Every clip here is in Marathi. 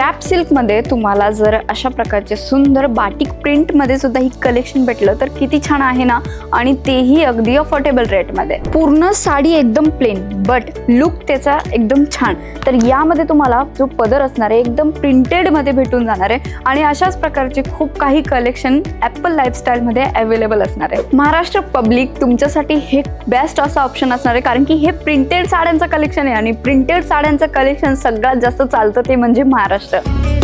क्रॅप सिल्कमध्ये तुम्हाला जर अशा प्रकारचे सुंदर बाटिक प्रिंटमध्ये सुद्धा ही कलेक्शन भेटलं तर किती छान आहे ना? आणि तेही अगदी अफोर्डेबल रेटमध्ये पूर्ण साडी एकदम प्लेन बट लुक त्याचा एकदम छान. तर यामध्ये तुम्हाला जो पदर असणार आहे एकदम प्रिंटेडमध्ये भेटून जाणार आहे. आणि अशाच प्रकारचे खूप काही कलेक्शन ॲपल लाईफस्टाईलमध्ये अवेलेबल असणार आहे. महाराष्ट्र पब्लिक तुमच्यासाठी हे बेस्ट असा ऑप्शन असणार आहे कारण की हे प्रिंटेड साड्यांचं कलेक्शन आहे. आणि प्रिंटेड साड्यांचं कलेक्शन सगळ्यात जास्त चालतं ते म्हणजे महाराष्ट्र. Hasta.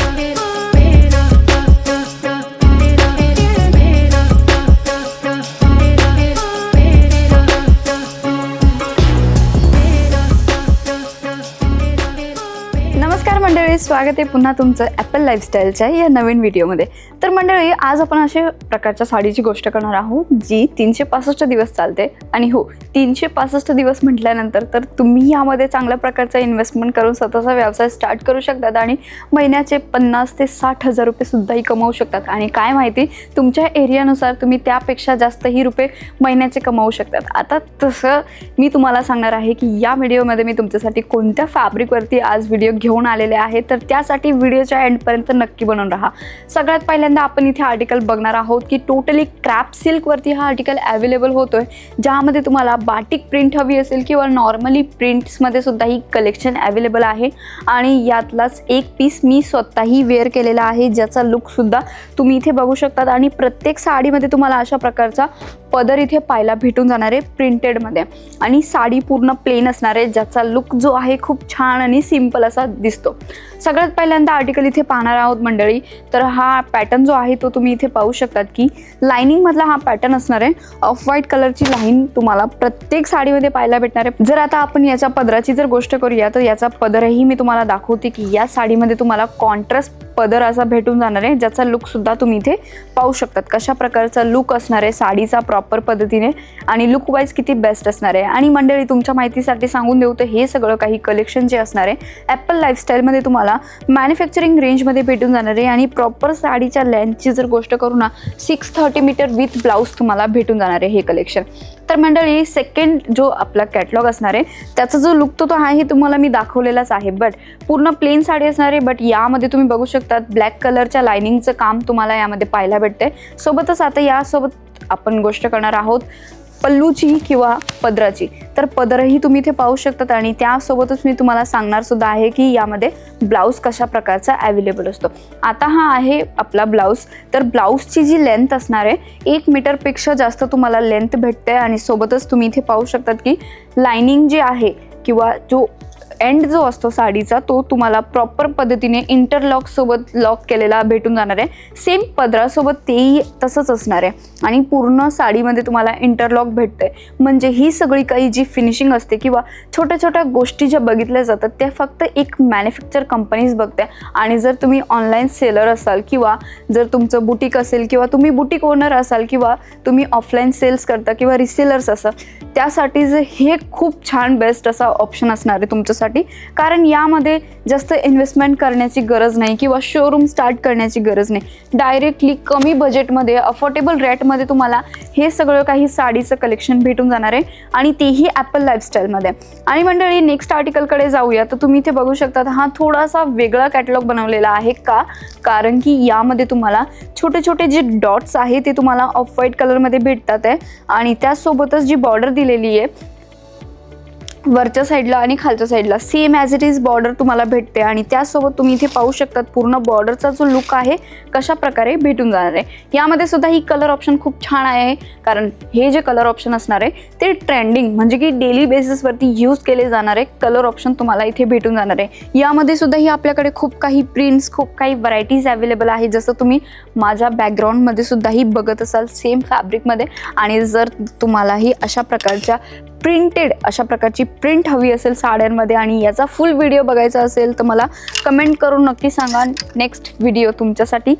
मंडळी स्वागत आहे पुन्हा तुमचं ॲपल लाईफस्टाईलच्या या नवीन व्हिडिओमध्ये. तर मंडळी आज आपण अशा प्रकारच्या साडीची गोष्ट करणार आहोत जी तीनशे पासष्ट दिवस चालते. आणि हो तीनशे पासष्ट दिवस म्हटल्यानंतर तर तुम्ही यामध्ये चांगल्या प्रकारचा इन्व्हेस्टमेंट करून स्वतःचा व्यवसाय स्टार्ट करू शकतात आणि महिन्याचे पन्नास ते साठ हजार रुपयेसुद्धाही कमवू कमावू शकतात. आणि काय माहिती तुमच्या एरियानुसार तुम्ही त्यापेक्षा जास्तही रुपये महिन्याचे कमावू शकतात. आता तसं मी तुम्हाला सांगणार आहे की या व्हिडिओमध्ये मी तुमच्यासाठी कोणत्या फॅब्रिकवरती आज व्हिडिओ घेऊन आलेले आहेत तर त्यासाठी व्हिडिओच्या एंडपर्यंत नक्की बनवून राहा. सगळ्यात पहिल्यांदा आपण इथे आर्टिकल बघणार आहोत की टोटली क्रॅप सिल्कवरती हा आर्टिकल अवेलेबल होतोय ज्यामध्ये तुम्हाला बाटिक प्रिंट हवी असेल किंवा नॉर्मली प्रिंट्समध्ये सुद्धा ही कलेक्शन अवेलेबल आहे. आणि यातलाच एक पीस मी स्वतःही वेअर केलेला आहे ज्याचा लुकसुद्धा तुम्ही इथे बघू शकतात. आणि प्रत्येक साडीमध्ये तुम्हाला अशा प्रकारचा पदर इथे पाहायला भेटून जाणार आहे प्रिंटेडमध्ये आणि साडी पूर्ण प्लेन असणार आहे ज्याचा लुक जो आहे खूप छान आणि सिंपल असा दिसतो. सगळ्यात पहिल्यांदा आर्टिकल इथे पाहणार आहोत मंडळी. तर हा पॅटर्न जो आहे तो तुम्ही इथे पाहू शकतात की लाइनिंगमधला हा पॅटर्न असणार आहे. ऑफ व्हाईट कलरची लाईन तुम्हाला प्रत्येक साडीमध्ये पाहायला भेटणार आहे. जर आता आपण याच्या पदराची जर गोष्ट करूया तर याचा पदरही मी तुम्हाला दाखवते की या साडीमध्ये तुम्हाला कॉन्ट्रास्ट पदर असा भेटून जाणार आहे ज्याचा लुक सुद्धा तुम्ही इथे पाहू शकतात. कशा प्रकारचा लुक असणार आहे साडीचा प्रॉपर पद्धतीने आणि लुक वाईज किती बेस्ट असणार आहे. आणि मंडळी तुमच्या माहितीसाठी सांगून देऊ तर हे सगळं काही कलेक्शन जे असणार आहे ॲपल लाईफस्टाईलमध्ये तुम्हाला मॅन्युफॅक्चरिंग रेंजमध्ये भेटून जाणार आहे. आणि प्रॉपर साडीच्या लेंथची जर गोष्ट करू ना six thirty meter with blouse तुम्हाला भेटून जाणार आहे हे कलेक्शन तर मंडळी सेकंड जो आपला कॅटलॉग असणार आहे त्याचा जो लुक तो तो आहे तुम्हाला मी दाखवलेलाच आहे. बट पूर्ण प्लेन साडी असणार आहे बट यामध्ये तुम्ही बघू शकता शकतात ब्लॅक कलरच्या लायनिंगचं काम तुम्हाला यामध्ये पाहायला भेटते सोबतच आता यासोबत आपण गोष्ट करणार आहोत पल्लूची किंवा पदराची. तर पदरही तुम्ही इथे पाहू शकतात आणि त्यासोबतच मी तुम्हाला सांगणार सुद्धा आहे की यामध्ये ब्लाऊज कशा प्रकारचा अवेलेबल असतो. आता हा आहे आपला ब्लाऊज तर ब्लाऊजची जी लेंथ असणार आहे एक मीटरपेक्षा जास्त तुम्हाला लेंथ भेटते आणि सोबतच तुम्ही इथे पाहू शकतात की लायनिंग जे आहे किंवा जो एंड जो असतो साडीचा तो तुम्हाला प्रॉपर पद्धतीने इंटरलॉक सोबत लॉक केलेला भेटून जाणार आहे. सेम पदरासोबत तेही तसंच असणार आहे. आणि पूर्ण साडीमध्ये तुम्हाला इंटरलॉक भेटतंय. म्हणजे ही सगळी काही जी फिनिशिंग असते किंवा छोट्या छोट्या गोष्टी ज्या बघितल्या जातात त्या फक्त एक मॅन्युफॅक्चर कंपनीज बघते आणि जर तुम्ही ऑनलाईन सेलर असाल किंवा जर तुमचं बुटीक असेल किंवा तुम्ही बुटीक ओनर असाल किंवा तुम्ही ऑफलाईन सेल्स करता किंवा रिसेलर्स असाल त्यासाठी जे हे खूप छान बेस्ट असा ऑप्शन असणार आहे तुमच्यासाठी. कारण यामध्ये जास्त इन्व्हेस्टमेंट करण्याची गरज नाही किंवा शोरूम स्टार्ट करण्याची गरज नाही. डायरेक्टली कमी बजेटमध्ये अफोर्डेबल रेटमध्ये तुम्हाला हे सगळं काही साडीचं कलेक्शन भेटून जाणार आहे आणि तेही ॲपल लाईफस्टाईलमध्ये आणि मंडळी नेक्स्ट आर्टिकलकडे जाऊया. तर तुम्ही इथे बघू शकता हा थोडासा वेगळा कॅटलॉग बनवलेला आहे का? कारण की यामध्ये तुम्हाला छोटे छोटे जे डॉट्स आहे ते तुम्हाला ऑफ व्हाईट कलरमध्ये भेटतात आहे. आणि त्यासोबतच जी बॉर्डर दिलेली आहे वरच्या साईडला आणि खालच्या साईडला. Same as it is border तुम्हाला भेटते आणि त्यासोबत तुम्ही इथे पाहू शकतात पूर्ण बॉर्डरचा जो लुक आहे कशा प्रकारे भेटून जाणार आहे. यामध्ये सुद्धा ही कलर ऑप्शन खूप छान आहे कारण हे जे कलर ऑप्शन असणार आहे ते ट्रेंडिंग म्हणजे की डेली बेसिसवरती यूज केले जाणारे कलर ऑप्शन तुम्हाला इथे भेटून जाणार आहे. यामध्ये सुद्धा ही आपल्याकडे खूप काही प्रिंट्स खूप काही व्हरायटीज अवेलेबल आहे. जसं तुम्ही माझ्या बॅकग्राऊंडमध्ये सुद्धाही बघत असाल सेम फॅब्रिकमध्ये आणि जर तुम्हालाही अशा प्रकारच्या प्रिंटेड अशा प्रकारची प्रिंट हवी असेल साड्यांमध्ये आणि याचा फुल व्हिडिओ बघायचा असेल तर मला कमेंट करून नक्की सांगा. नेक्स्ट व्हिडिओ तुमच्यासाठी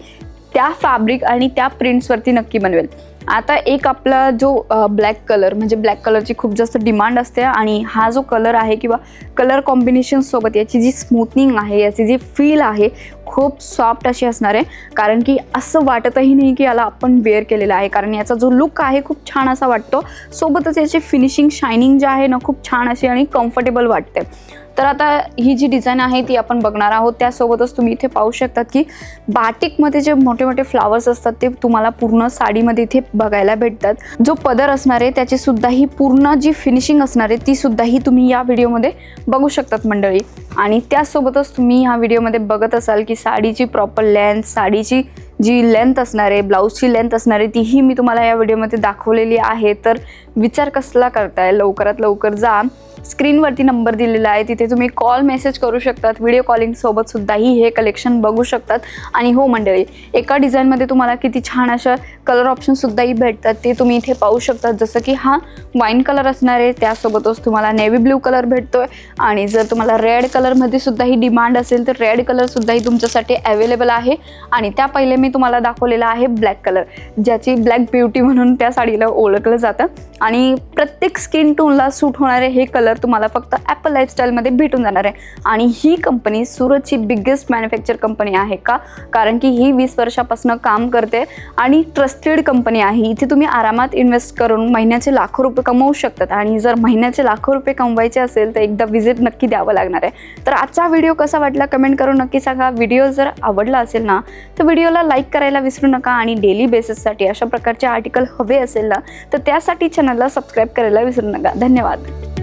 त्या फॅब्रिक आणि त्या प्रिंट्सवरती नक्की बनवेल. आता एक आपला जो ब्लॅक कलर म्हणजे ब्लॅक कलरची खूप जास्त डिमांड असते आणि हा जो कलर आहे किंवा कलर कॉम्बिनेशनसोबत याची जी स्मूथनिंग आहे याची जी फील आहे खूप सॉफ्ट अशी असणार आहे. कारण की असं वाटतही नाही की याला आपण वेअर केलेलं आहे. कारण याचा जो लुक आहे खूप छान असा वाटतो. सोबतच याची फिनिशिंग शायनिंग जे आहे ना खूप छान अशी आणि कम्फर्टेबल वाटते. तर आता ही जी डिझाईन आहे ती आपण बघणार आहोत. त्यासोबतच तुम्ही इथे पाहू शकतात की बाटिकमध्ये जे मोठे मोठे फ्लावर्स असतात ते तुम्हाला पूर्ण साडीमध्ये इथे बघायला भेटतात. जो पदर असणार आहे त्याची सुद्धा ही पूर्ण जी फिनिशिंग असणार आहे ती सुद्धा ही तुम्ही या व्हिडिओमध्ये बघू शकतात मंडळी. आणि त्यासोबतच तुम्ही ह्या व्हिडिओमध्ये बघत असाल की साडीची प्रॉपर लेंथ साडीची जी लेंथ असणार आहे ब्लाऊजची लेंथ असणार आहे तीही मी तुम्हाला या व्हिडिओमध्ये दाखवलेली आहे. तर विचार कसला करताय? लवकरात लवकर जा. स्क्रीनवरती नंबर दिलेला आहे. तिथे तुम्ही कॉल मेसेज करू शकतात. व्हिडिओ कॉलिंगसोबत सुद्धाही हे कलेक्शन बघू शकतात. आणि हो मंडळी एका डिझाईनमध्ये तुम्हाला किती छान अशा कलर ऑप्शनसुद्धाही भेटतात. ते तुम्ही इथे पाहू शकतात. जसं की हा वाईन कलर असणार आहे. त्यासोबतच तुम्हाला नेव्ही ब्ल्यू कलर भेटतो आहे आणि जर तुम्हाला रेड कलरमध्ये सुद्धाही डिमांड असेल तर रेड कलरसुद्धाही तुमच्यासाठी अवेलेबल आहे. आणि त्या पहिले मी तुम्हाला दाखवलेला आहे ब्लॅक कलर ज्याची ब्लॅक ब्युटी म्हणून त्या साडीला ओळखलं जातं. आणि प्रत्येक स्किन टोनला सूट होणारे हे कलर तुम्हाला फक्त ॲपल लाईफस्टाईलमध्ये भेटून जाणार आहे. आणि ही कंपनी सुरतची बिग्गेस्ट मॅन्युफॅक्चर कंपनी आहे का? कारण की ही वीस वर्षापासून काम करते आणि ट्रस्टेड कंपनी आहे. इथे तुम्ही आरामात इन्व्हेस्ट करून महिन्याचे लाखो रुपये कमवू शकतात. आणि जर महिन्याचे लाखो रुपये कमवायचे असेल तर एकदा विजिट नक्की द्यावं लागणार आहे. तर आजचा व्हिडिओ कसा वाटला कमेंट करून नक्की सांगा. व्हिडिओ जर आवडला असेल ना तर व्हिडिओला लाईक करायला विसरू नका. आणि डेली बेसिससाठी अशा प्रकारचे आर्टिकल हवे असेल ना तर त्यासाठी चॅनलला सबस्क्राईब करायला विसरू नका. धन्यवाद.